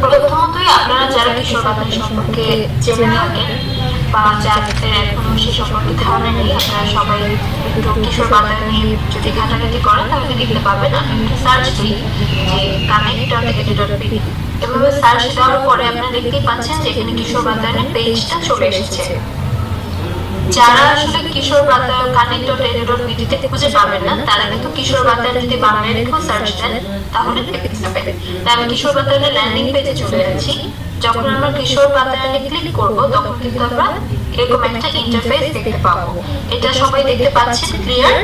প্রথমতই আপনারা যারা কিশোর বাতায়ন সম্পর্কে জেনে থাকেন বা যাদের এখনও সে সম্পর্কে ধারণা নেই, আপনারা সবাই কিশোর নিয়ে যদি ঘাটাঘাটি করেন, তাহলে দেখতে পাবেন আমি একটু সার্চ দিই যে কানেক্ট এভাবে সার্চ দেওয়ার পরে আপনারা দেখতেই পাচ্ছেন যে এখানে কিশোর বাতায়নের পেজটা চলে এসেছে। যারা আসলে Kishore Batayan connect dot N dot বিডিতে খুঁজে পাবেন না, তারা কিন্তু কিশোর বাতায়ন যদি বাংলায় লিখেও সার্চ দেন, তাহলে দেখতে পাবেন তাই আমি কিশোর বাতায়নের ল্যান্ডিং পেজে চলে যাচ্ছি। যখন আমরা কিশোর বাতায়নে ক্লিক করব, তখন কিন্তু আমরা এরকম একটা ইন্টারফেস দেখতে পাবো। এটা সবাই দেখতে পাচ্ছেন ক্লিয়ার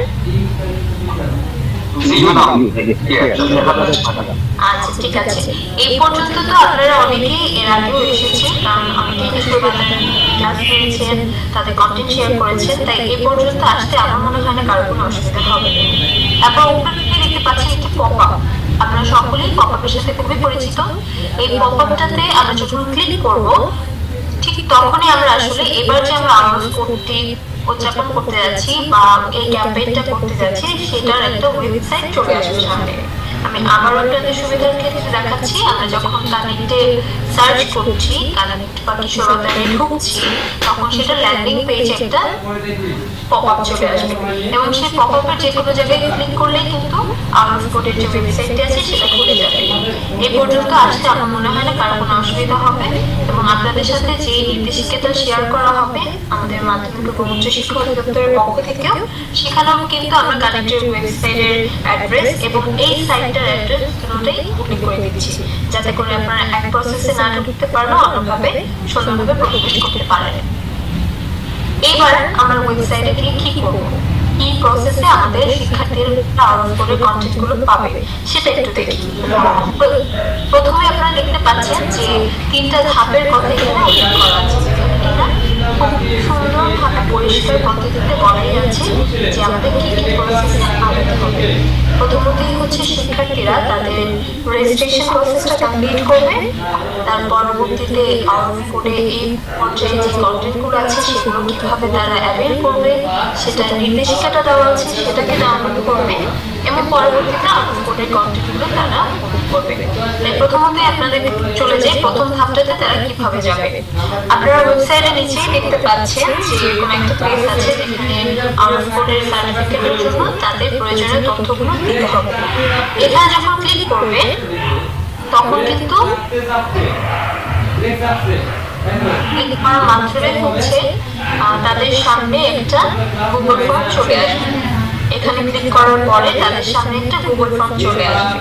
আচ্ছা আপনারা সকলেই পপ সাথে খুবই পরিচিত। এই পপ আমরা যখন ক্লিক করব, ঠিক তখনই আমরা আসলে এবার যে আমরা আওয়াজ কোডটি উদযাপন করতে যাচ্ছি বা এই ক্যাম্পেইনটা করতে যাচ্ছি সেটার একটা ওয়েবসাইট চলে আসবে সামনে। আমি আবারও আপনাদের সুবিধার ক্ষেত্রে দেখাচ্ছি। আমরা যখন কানেক্টে সার্চ করছি কানেক্ট বা কিশোরতায় ঢুকছি তখন সেটা ল্যান্ডিং পেজ একটা চলে আসবে। এবং সেই যে কোনো জায়গায় ক্লিক কিন্তু যে ওয়েবসাইটটি আছে, সেটা খুলে যাবে। এই পর্যন্ত আসতে আমার মনে হয় না কারও কোনো অসুবিধা হবে। এবং আপনাদের সাথে যে নির্দেশিকাটা শেয়ার করা হবে, আমাদের মাধ্যমিক উচ্চ শিক্ষা অধিদপ্তরের পক্ষ থেকেও সেখানেও কিন্তু আমরা ওয়েবসাইটের অ্যাড্রেস এবং এই সাইটটার অ্যাড্রেস করে দিচ্ছি। যাতে করে আপনারা এক প্রসেসে না ঢুকতে পারলেও অন্যভাবে সুন্দরভাবে প্রবেশ করতে পারেন। এবার আমরা ওয়েবসাইটে গিয়ে কি করব? এই প্রসেসে আমাদের শিক্ষার্থীরা আরম্ভ করে কন্টেন্টগুলো পাবে, সেটা একটু দেখি। প্রথমে আপনারা দেখতে পাচ্ছেন যে তিনটা ধাপের কথা এখানে উল্লেখ করা আছে। খুব সুন্দরভাবে পরিষ্কার পদ্ধতিতে বলাই আছে যে আমাদের কি কি প্রসেসে হবে প্রথমতই হচ্ছে শিক্ষার্থীরা তাদের রেজিস্ট্রেশন প্রসেসটা কমপ্লিট করবে। তার পরবর্তীতে আউট করে এই পর্যায়ে যে কন্টেন্টগুলো আছে সেগুলো কীভাবে তারা অ্যাভেল করবে। সেটা নির্দেশিকাটা দেওয়া আছে সেটাকে ডাউনলোড করবে। এবং পরবর্তীতে আউট করে কন্টেন্টগুলো তারা করবে। তাই প্রথমত আপনাদের চলে যাই প্রথম ধাপটাতে তারা কীভাবে যাবে। আপনারা ওয়েবসাইটে নিচেই দেখতে পাচ্ছেন যে এরকম একটা পেজ আছে যেখানে আউট কোডের সার্টিফিকেটের জন্য তাদের প্রয়োজনীয় তথ্যগুলো দিতে হবে। এখানে যখন ক্লিক করবে, তখন কিন্তু মাত্রমে হচ্ছে তাদের সামনে একটা গুগল ফর্ম চলে আসবে। এখানে ক্লিক করার পরে তাদের সামনে একটা গুগল ফর্ম চলে আসবে।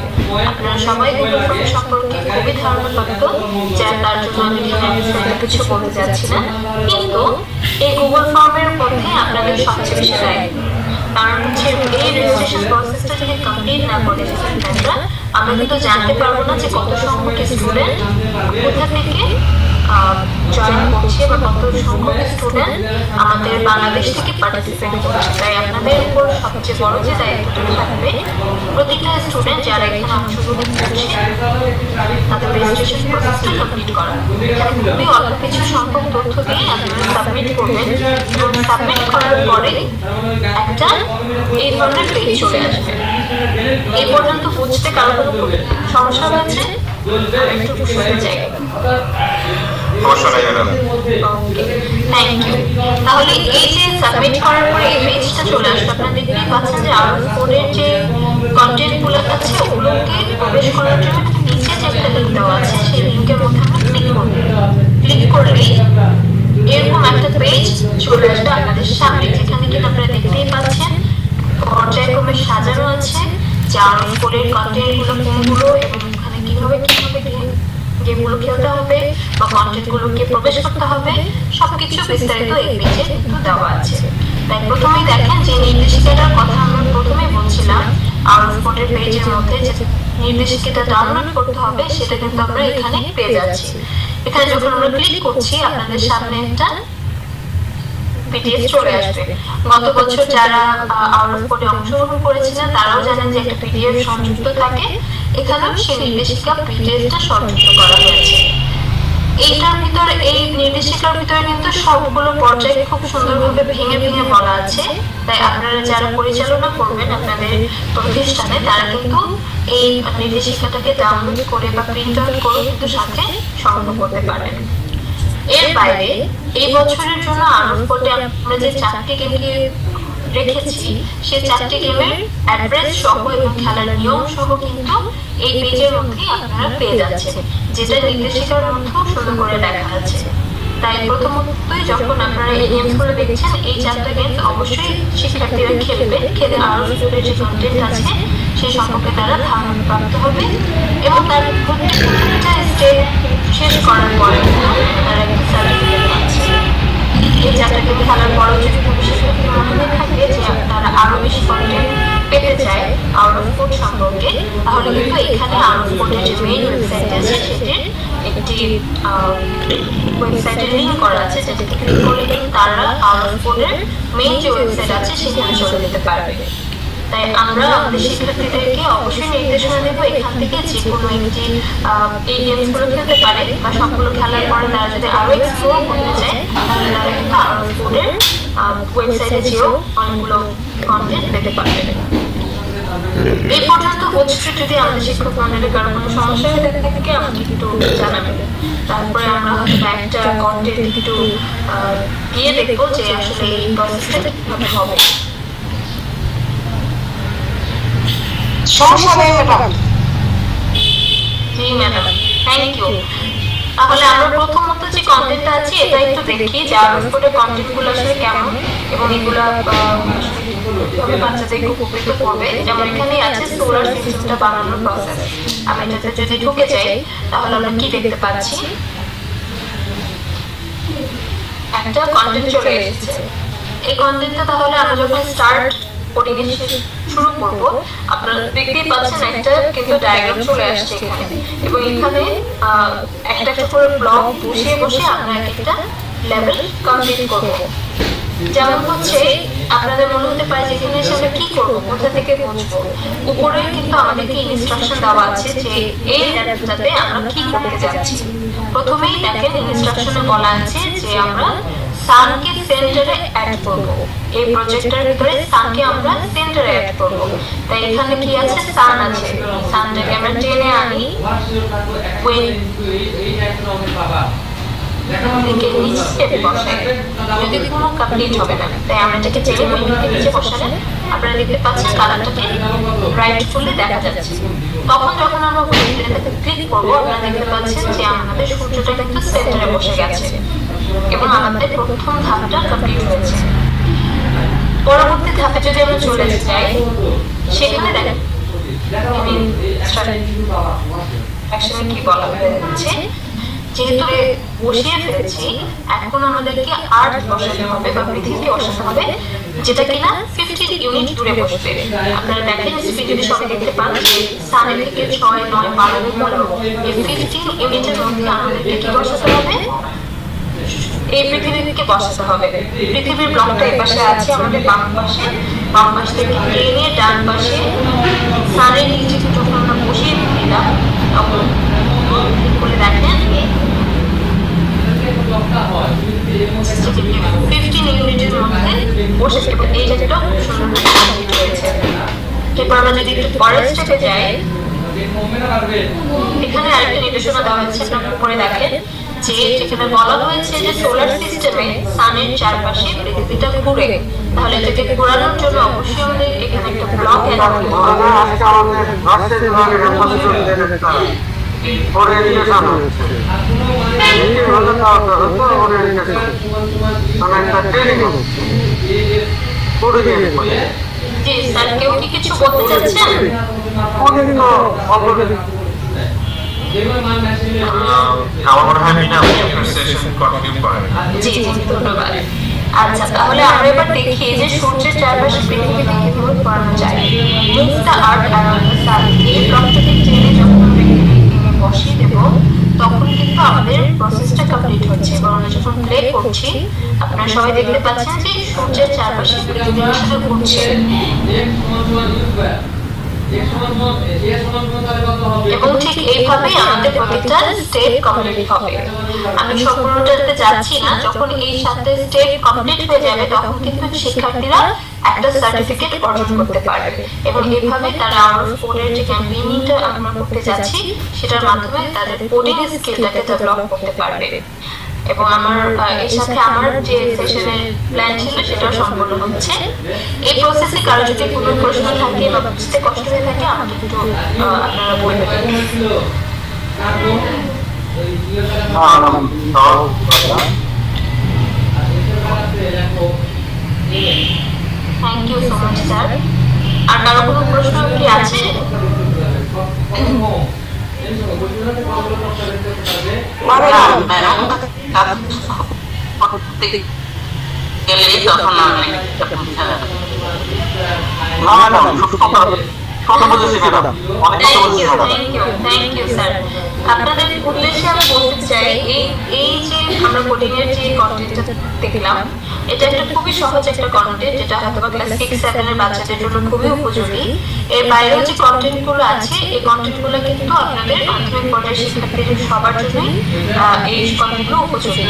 আপনারা সবাই গুগল ফর্ম সম্পর্কে খুবই ধারণাপ্রাপ্ত যা তার জন্য আমি এখানে বিস্তারিত কিছু বলতে যাচ্ছি না। কিন্তু এই গুগল ফর্মের মধ্যে আপনাদের সবচেয়ে বেশি দায়ী কারণ হচ্ছে এই রেজিস্ট্রেশন প্রসেসটা যদি কমপ্লিট না করে আমরা কিন্তু জানতে পারব না যে কত সংখ্যক স্টুডেন্ট কোথা থেকে জয়েন করছে বা কত সংখ্যক স্টুডেন্ট আমাদের বাংলাদেশ থেকে পার্টিসিপেট করছে তাই আপনাদের উপর সবচেয়ে বড় যে দায়িত্বটা থাকবে, প্রতিটা স্টুডেন্ট যারা এখানে অংশগ্রহণ করছে, তাদের রেজিস্ট্রেশন প্রসেসটা কমপ্লিট করা। এখানে খুবই অল্প কিছু সংখ্যক তথ্য দিয়ে আপনারা সাবমিট করবেন। সাবমিট করার পরে একটা এই ধরনের পেজ চলে আসবে। এই পর্যন্ত বুঝতে কারও কোনো সমস্যা হয়েছে? একটু থ্যাংক ইউ তাহলে এই যে সাবমিট করার পরে এই পেজটা চলে আসবে আপনারা দেখতেই পাচ্ছেন যে আরও যে কন্টেন্টগুলো আছে ওগুলোকে প্রবেশ করার জন্য নিচে যে একটা লিঙ্ক দেওয়া আছে সেই লিঙ্কের মধ্যে আমরা ক্লিক করব ক্লিক করলেই এরকম একটা পেজ চলে আসবে আপনাদের সামনে যেখানে কিনা আপনারা দেখতেই পাচ্ছেন পর্যায়ক্রমে সাজানো আছে যে আরও কোডের কন্টেন্টগুলো কোনগুলো এবং কীভাবে গেমগুলো খেলতে হবে বা কন্টেন্ট প্রবেশ করতে হবে, সবকিছু বিস্তারিত এই পেজে দেওয়া আছে। তাই প্রথমেই দেখেন যে নির্দেশিকাটার কথা আমরা প্রথমেই বলছিলাম আর কোডের পেজের মধ্যে যে নির্দেশিকাটা ডাউনলোড করতে হবে, সেটা কিন্তু আমরা এখানে পেয়ে যাচ্ছি। এখানে যখন আমরা ক্লিক করছি, আপনাদের সামনে একটা পিডিএফ চলে আসবে। গত বছর যারা আউট অংশগ্রহণ করেছিলেন, তারাও জানেন যে একটা পিডিএফ সংযুক্ত থাকে। এখানেও সেই নির্দেশিকা পিডিএফটা সংযুক্ত করা হয়েছে। এইটার ভিতরে, এই নির্দেশিকার ভিতরে কিন্তু সবগুলো পর্যায়ে খুব সুন্দরভাবে ভেঙে ভেঙে বলা আছে। তাই আপনারা যারা পরিচালনা করবেন আপনাদের প্রতিষ্ঠানে, তারা কিন্তু এই নির্দেশিকাটাকে ডাউনলোড করে বা প্রিন্ট আউট করে কিন্তু সাথে সংগ্রহ করতে পারেন এর বাইরে এই বছরের জন্য কোটে আমরা যে চারটি গেমকে রেখেছি, সেই চারটি গেমের অ্যাড্রেস সহ এবং খেলার নিয়ম সহ কিন্তু এই পেজের মধ্যে আপনারা পেয়ে যাচ্ছেন, যেটা নির্দেশিকার মধ্যেও শুরু করে দেখা আছে তাই প্রথমতই যখন আপনারা এই গেমসগুলো দেখছেন, এই চারটা গেমস অবশ্যই শিক্ষার্থীরা খেলবে, খেলে আরও স্কুলের যে কন্টেন্ট আছে, সেই সম্পর্কে তারা ধারণা প্রাপ্ত হবে এবং তার প্রত্যেকটা স্টেপ শেষ করার পরে তারা একটা সার্টিফিকেট পাচ্ছে। এই চারটাকে খেলার পরও যদি শিক্ষার্থীর মনে থাকে যে তারা আরও বেশি কন্টেন্ট পেতে চায় আউট অফ কোড সম্পর্কে, তাহলে কিন্তু এখানে আউট অফ কোডের যে মেইন ওয়েবসাইট আছে, সেটির একটি ওয়েবসাইটের লিঙ্ক করা আছে যেটা ক্লিক করলে তারা অফ কোডের মেইন যে ওয়েবসাইট আছে, সেখানে চলে যেতে পারবে। তাই আমরা আমাদের শিক্ষার্থীদেরকে অবশ্যই নির্দেশনা দেবো এখান থেকে যে কোনো একটি এই গেমসগুলো খেলতে পারে বা সবগুলো খেলার পরে তারা যদি আরও এক্সপ্লোর করতে চায়, তাহলে তারা কিন্তু আরও স্কুলের ওয়েবসাইটে যেও অনেকগুলো কন্টেন্ট পেতে পারবে। এই পর্যন্ত হচ্ছে যদি আমাদের শিক্ষক মন্ডলের কারও কোনো সমস্যা হয়ে থাকে আমাকে একটু জানাবেন তারপরে আমরা হয়তো একটা কন্টেন্ট একটু গিয়ে দেখব যে আসলে এই প্রসেসটা কীভাবে হবে ম্যাডাম জি থ্যাংক ইউ তাহলে আমরা প্রথমত যে কন্টেন্টটা আছে এটা একটু দেখি যে আরোপের কন্টেন্টগুলো কেমন এবং এগুলো কীভাবে বাচ্চাদেরকে উপকৃত করবে যেমন এখানে আছে সোলার সিস্টেমটা বানানোর প্রসেস আমি এটাতে যদি ঢুকে যাই, তাহলে আমরা কি দেখতে পাচ্ছি? একটা কন্টেন্ট চলে এসেছে। এই কন্টেন্টটা তাহলে আমরা যখন স্টার্ট কোডিং শুরু করব, আপনারা দেখতেই পাচ্ছেন একটা কিন্তু ডায়াগ্রাম চলে আসছে এখানে। এবং এখানে একটা একটা করে ব্লক বসিয়ে বসে আমরা একটা লেভেল কমপ্লিট করব। যেমন হচ্ছে, আপনাদের মনে হতে পারে যে এখানে এসে আমরা কি করব, কোথা থেকে বুঝব উপরে কিন্তু আমাদেরকে ইনস্ট্রাকশন দেওয়া আছে যে এই লেভেলটাতে আমরা কি করতে যাচ্ছি। প্রথমেই দেখেন ইনস্ট্রাকশনে বলা আছে যে আমরা সানকে সেন্টারে অ্যাড করব। এই প্রজেক্টের ভিতরে সানকে আমরা সেন্টারে অ্যাড করব। তাই এখানে কি আছে? সান আছে। সানটাকে আমরা টেনে আনি। যদি কোনো হবে না তাই আমরা এটাকে নিচে আপনারা দেখতে পাচ্ছেন কালারটাকে দেখা যাচ্ছে। আমরা করব, আপনারা দেখতে পাচ্ছেন যে আমাদের সেন্টারে বসে এবং আমাদের প্রথম ধাপটা কমপ্লিট পরবর্তী ধাপে যদি আমরা চলে যাই, সেখানে দেখেন কি বলা হয়েছে? যেহেতু বসিয়ে ফেলেছি, এখন আমাদেরকে আর্ট বসাতে হবে বা পৃথিবী বসাতে হবে যেটা কিনা ফিফটিন ইউনিট দূরে বসবে। আপনারা দেখেন স্পিডে সবাই দেখতে পান সানের থেকে ছয়, নয়, বারো পনেরো এই ফিফটিন ইউনিটের মধ্যে আমাদেরকে কি বসাতে হবে? এই পৃথিবীকে বসাতে হবে। পৃথিবীর ব্লকটা এই পাশে আছে আমাদের বাম পাশে। বাম পাশ থেকে টেনে ডান পাশে। সানের নিচে যখন আমরা বসিয়ে দিলাম তখন করে দেখেন ফিফটিন ইউনিটের মধ্যে বসে সুন্দর আমরা যদি একটু পরের যাই এখানে আরেকটা নির্দেশনা দেওয়া হচ্ছে আপনারা উপরে দেখেন যেখানে বলা হয়েছে যে সোলার সিস্টেমে সানের চারপাশে পৃথিবীটা ঘুরে তাহলে এটাকে ঘোরানোর জন্য অবশ্যই আমাদের এখানে একটা ব্লক অ্যাড হবে জি স্যার কেউ কি কিছু বলতে চাচ্ছেন আমার মনে হয় মিনা সেশন করেন জি। জি ধন্যবাদ আচ্ছা তাহলে আমরা এবার দেখি যে সূর্যের চারপাশে পৃথিবীতে কীভাবে ঘোরানো যায় move the earth around the sun এই ব্লকটাকে টেনে যখন এখানে বসিয়ে দেব তখন কিন্তু আমাদের প্রসেসটা কমপ্লিট হচ্ছে এবং আমরা যখন প্লে করছি, আপনারা সবাই দেখতে পাচ্ছেন যে সূর্যের চারপাশে ঘুরছে। এবং ঠিক এইভাবেই আমাদের প্রতিটা স্টেপ কমপ্লিট হবে। আমি সম্পূর্ণটাতে যাচ্ছি না যখন এই সাথে স্টেপ কমপ্লিট হয়ে যাবে তখন কিন্তু শিক্ষার্থীরা একটা সার্টিফিকেট অর্জন করতে পারবে। এবং এইভাবে তারা আমরা ফোনের যে ক্যাম্পেইনিংটা আমরা করতে যাচ্ছি সেটার মাধ্যমে তাদের কোডিং স্কিলটাকে ডেভেলপ করতে পারবে। এবং আমার এর সাথে আমার যে সেশনের প্ল্যান ছিল সেটাও সম্পূর্ণ হচ্ছে। এই প্রসেসে কারও যদি কোনো প্রশ্ন থাকে বা বুঝতে কষ্ট হয়ে থাকে আমাকে একটু আপনারা বলবেন। Thank you so much sir আর কারও কোনো প্রশ্ন কি আছে? গেলেই তখন আমি আপনাদের উদ্দেশ্যে আমি বলতে চাই, এই এই যে আমরা কোডিং এর যে দেখলাম এটা একটা খুবই সহজ একটা কন্টেন্ট যেটা হয়তো বা ক্লাস সিক্স সেভেন এর বাচ্চাদের জন্য খুবই উপযোগী। এর বাইরেও যে কন্টেন্টগুলো আছে, এই কন্টেন্টগুলো কিন্তু আপনাদের মাধ্যমিক পর্যায়ের শিক্ষার্থীদের সবার জন্যই এই কন্টেন্টগুলো উপযোগী।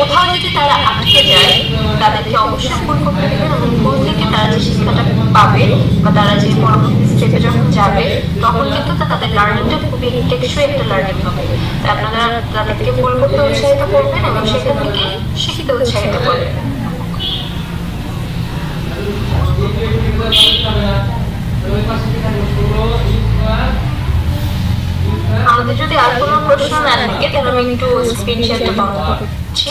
কোথাও যদি তারা আটকে যায়, তাদেরকে অবশ্যই ভুল করতে দেবেন এবং ভুল থেকে তারা যে শিক্ষাটা পাবে বা তারা যে পরবর্তী স্টেপে যখন যাবে, তখন কিন্তু তাদের লার্নিংটা খুবই টেকসই একটা লার্নিং হবে। আপনারা তাদেরকে ভুল করতে উৎসাহিত করবেন এবং সেখান থেকে শিখতে উৎসাহিত করবেন। আমাদের যদি আর কোনো প্রশ্ন না থাকে তাহলে আমি একটু স্ক্রিন শেয়ারটা বন্ধ করছি।